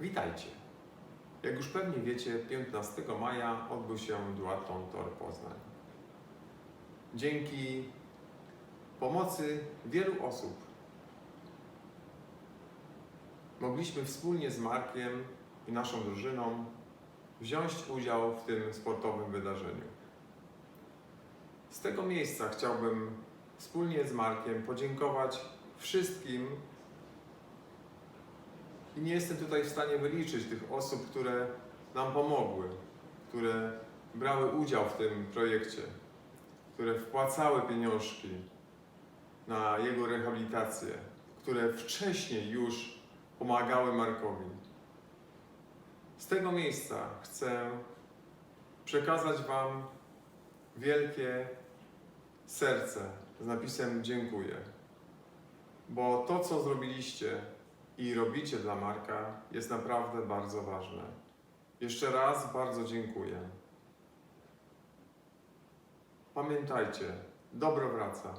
Witajcie. Jak już pewnie wiecie, 15 maja odbył się Duatlon Tor Poznań. Dzięki pomocy wielu osób mogliśmy wspólnie z Markiem i naszą drużyną wziąć udział w tym sportowym wydarzeniu. Z tego miejsca chciałbym wspólnie z Markiem podziękować wszystkim i nie jestem tutaj w stanie wyliczyć tych osób, które nam pomogły, które brały udział w tym projekcie, które wpłacały pieniążki na jego rehabilitację, które wcześniej już pomagały Markowi. Z tego miejsca chcę przekazać Wam wielkie serce z napisem dziękuję. Bo to, co zrobiliście i robicie dla Marka, jest naprawdę bardzo ważne. Jeszcze raz bardzo dziękuję. Pamiętajcie, dobro wraca.